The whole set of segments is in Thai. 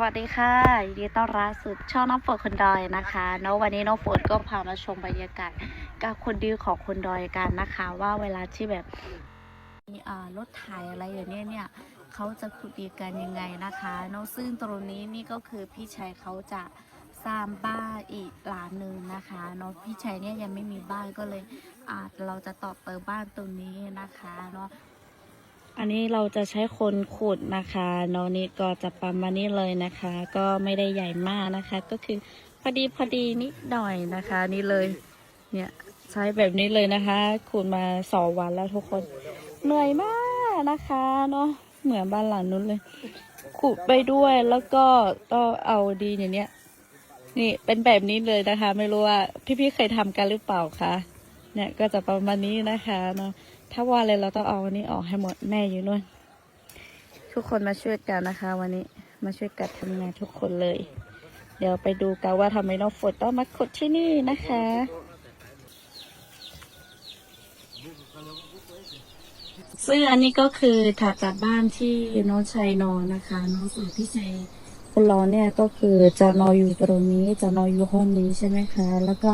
วัสดีค่ะยินดีต้อนรับสู่ช่องน้องฝนคนดอยนะคะเนาะวันนี้น้องฝนก็พามาชมบรรยากาศกับคนดีของคนดอยกันนะคะ ว่าเวลาที่แบบมีรถถ่ายอะไรอย่างเนี้ยเนี่ยเขาจะคุยกันยังไงนะคะเนาะซึ่งตรงนี้นี่ก็คือพี่ชัยเขาจะสร้างบ้านอีกหลังหนึ่งนะคะเนาะพี่ชัยเนี่ยยังไม่มีบ้านก็เลยอาจเราจะต่อเติมบ้านตรงนี้นะคะเนาะ อันนี้เราจะใช้คนขุดนะคะเนนี่ก็จะประมาณนี้เลยนะคะ ก็ไม่ได้ใหญ่มากนะคะ ก็คือพอดีพอดีนิดหน่อยนะคะ นี่เลย เนี่ยใช้แบบนี้เลยนะคะขุดมาสองวันแล้วทุกคนเหนื่อยมากนะคะเนาะเหมือนบ้านหลังนู้นเลยขุดไปด้วยแล้วก็ต้องเอาดีอย่างเนี้ยนี่เป็นแบบนี้เลยนะคะ ไม่รู้ว่าพี่ๆเคยทำกันหรือเปล่าคะเนี่ยก็จะประมาณนี้นะคะเนาะ ถ้าว่าเลยเราต้องเอาวันนี้ออกให้หมดแม่อยู่นู่นทุกคนมาช่วยกันนะคะ วันนี้มาช่วยกันทำงานทุกคนเลย เดี๋ยวไปดูกันว่าทำไมน้องฝนต้องมาขุดที่นี่นะคะซึ่งอันนี้ก็คือถัดจากบ้านที่น้องชัยนอนนะคะ น้องส่วพี่ชัย คนรอเนี่ยก็คือจะนอนอยู่ตรงนี้จะนอนอยู่ห้องนี้ใช่ไหมคะ แล้วก็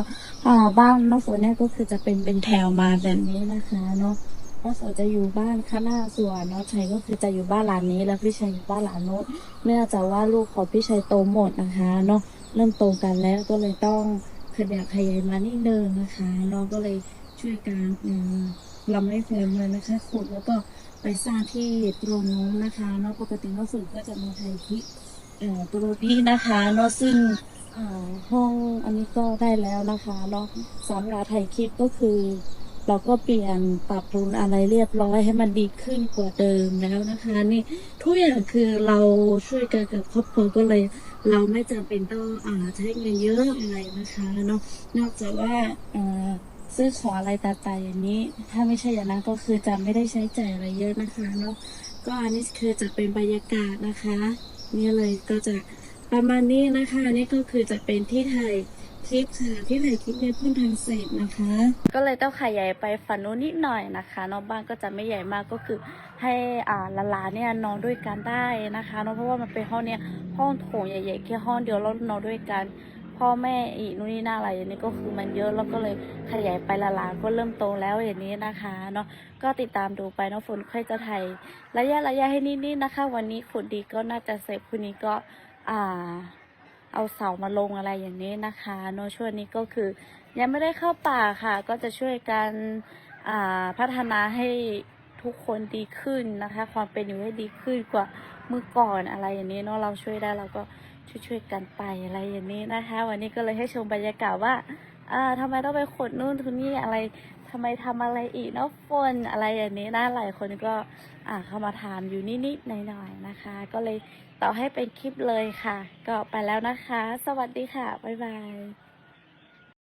บ้านน้องฝนเนี่ยก็คือจะเป็นเป็นแถวมาแบบนี้นะคะเนาะน้องฝนจะอยู่บ้านข้างหน้าส่วนน้องชัยก็คือจะอยู่บ้านหลังนี้ แล้วพี่ชัยอยู่บ้านหลังโน้นเนื่องจากว่าลูกของพี่ชัยโตหมดนะคะเนาะเริ่มโตกันแล้วก็เลยต้องขยับขยายมานิดนึงนะคะน้องก็เลยช่วยกันอืมเราไม่เคยเลยนะคะขุดแล้วก็ไปสร้างที่ตรงนู้นนะคะเนาะปกติน้องฝึกก็จะมาไทยที่ ตรงนี้นะคะเนาะซึ่งห้องอันนี้ก็ได้แล้วนะคะเนาะสำหรับไทยคลิปก็คือ เราก็เปลี่ยนปรับปรุงอะไรเรียบร้อยให้มันดีขึ้นกว่าเดิมแล้วนะคะ นี่ทุกอย่างคือเราช่วยกันกับครอบครัวก็เลย เราไม่จำเป็นต้องอ่าใช้เงินเยอะอะไรนะคะเนาะนอกจากว่าเอ่อซื้อของอะไรต่างๆอย่างนี้ ถ้าไม่ใช่อย่างนั้นก็คือจะไม่ได้ใช้จ่ายอะไรเยอะนะคะเนาะก็อันนี้คือจะเป็นบรรยากาศนะคะ นี่เลยก็จะประมาณนี้นะคะ นี่ก็คือจะเป็นที่ไทยคลิปค่ะที่ไหนคลิปเนี่ยเพิ่งเศษนะคะ ก็เลยต้องขยายไปฝันนู้นนิดหน่อยนะคะนองบ้านก็จะไม่ใหญ่มากก็คือให้อ่าลาลาเนี่ยนอนด้วยกันได้นะคะเนาะเพราะว่ามันเป็นห้องเนี่ยห้องโถงใหญ่ๆแค่ห้องเดียวแล้วนอนด้วยกัน พ่อแม่อีกนู่นนี่นั่นอะไรอย่างนี้ก็คือมันเยอะแล้วก็เลยขยายไปละลานก็เริ่มโตแล้วอย่างนี้นะคะเนาะก็ติดตามดูไปเนาะฝนค่อยจะถ่ายระยะระยะให้นิดๆนะคะ วันนี้ขุดดีก็น่าจะเสร็จคืนนี้ก็อ่าเอาเสามาลงอะไรอย่างนี้นะคะเนาะช่วงนี้ก็คือ ยังไม่ได้เข้าป่าค่ะ ก็จะช่วยกันอ่าพัฒนาให้ทุกคนดีขึ้นนะคะ ความเป็นอยู่ให้ดีขึ้นกว่าเมื่อก่อนอะไรอย่างนี้เนาะเราช่วยได้เราก็ ช่วยๆกันไปอะไรอย่างนี้นะคะ วันนี้ก็เลยให้ชมบรรยากาศว่าอ่าทำไมต้องไปขดนู่นทุนนี่อะไรทำไมทำอะไรอีกเนาะฝนอะไรอย่างนี้นะหลายคนก็อ่าเข้ามาถามอยู่นิดๆหน่อยๆนะคะ ก็เลยต่อให้เป็นคลิปเลยค่ะ ก็ไปแล้วนะคะ สวัสดีค่ะบ๊ายบาย